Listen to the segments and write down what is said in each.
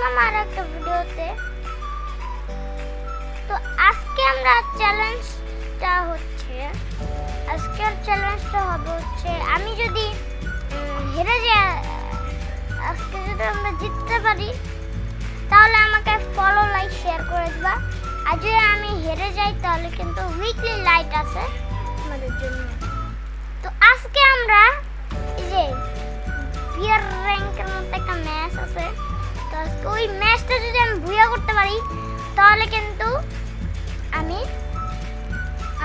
আসলাম আর একটা ভিডিওতে। তো আজকে আমরা চ্যালেঞ্জটা হচ্ছে আজকের চ্যালেঞ্জটা হবে হচ্ছে, আমি যদি হেরে যাই, আজকে যদি আমরা জিততে পারি, তাহলে আমাকে ফলো লাইক শেয়ার করে দিবা। আর যদি আমি হেরে যাই, তাহলে কিন্তু উইকলি লাইট আছে আমাদের জন্য। তো আজকে আমরা, এই যে বিয়ার র্যাঙ্কের মতো একটা ম্যাচ আছে। ওই ম্যাচটা যদি আমি ভুয়া করতে পারি, তাহলে কিন্তু আমি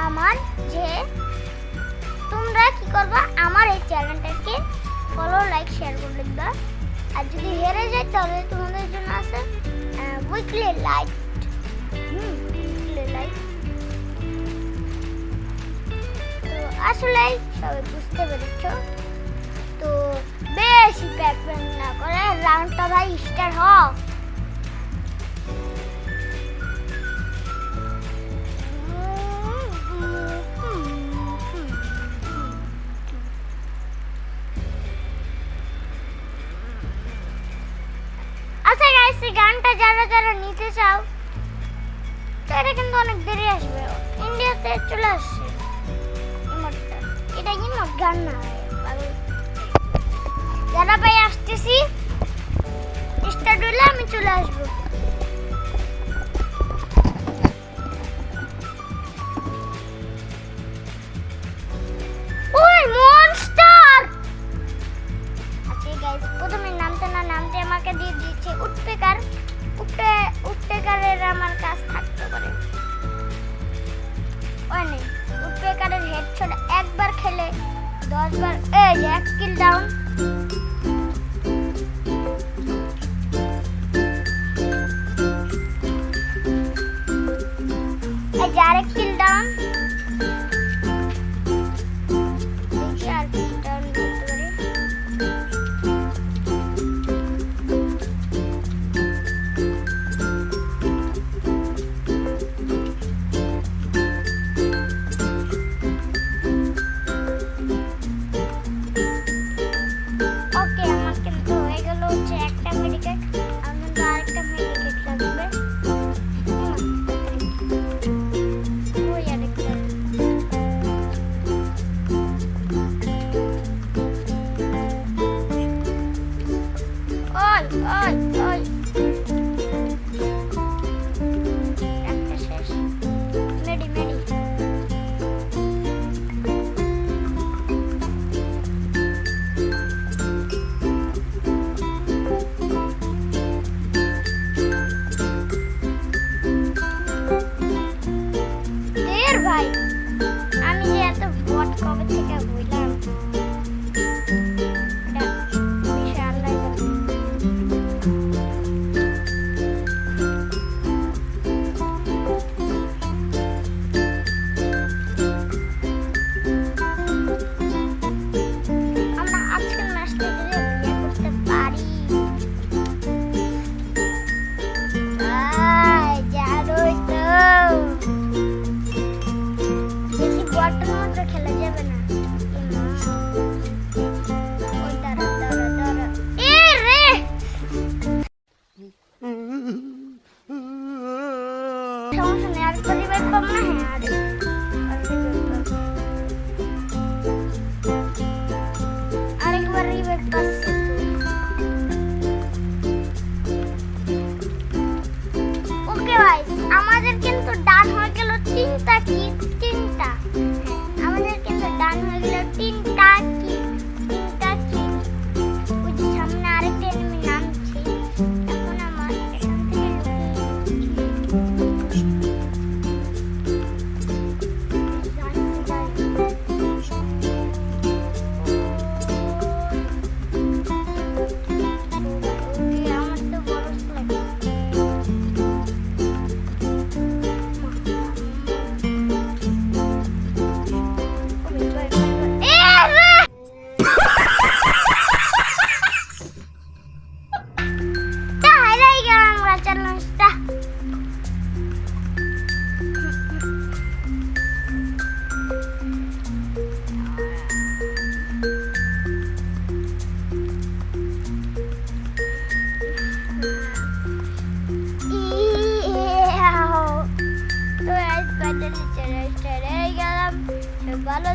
আমার যে তোমরা কি করবা, আমার এই চ্যানেলটাকে ফলো লাইক শেয়ার করে দিবা আর যদি হেরে যায় তাহলে তোমাদের জন্য আছে উইকলি লাইট তো আসলে সবাই বুঝতে পেরেছ। তো প্যাক না করে রাউন্ডটা ভাই স্টার্ট হ আচ্ছা গাইস এই গানটা যারা যারা নিতে চাও তো এটা কিন্তু অনেক দেরি আসবে। ইন্ডিয়াতে চলে আসছে। এটা ইমোট গান না। চলে আসব। Podcast.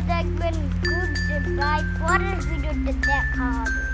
গেলাম সব ভালো থাকবেন গুড বাই পরের ভিডিওতে দেখা হবে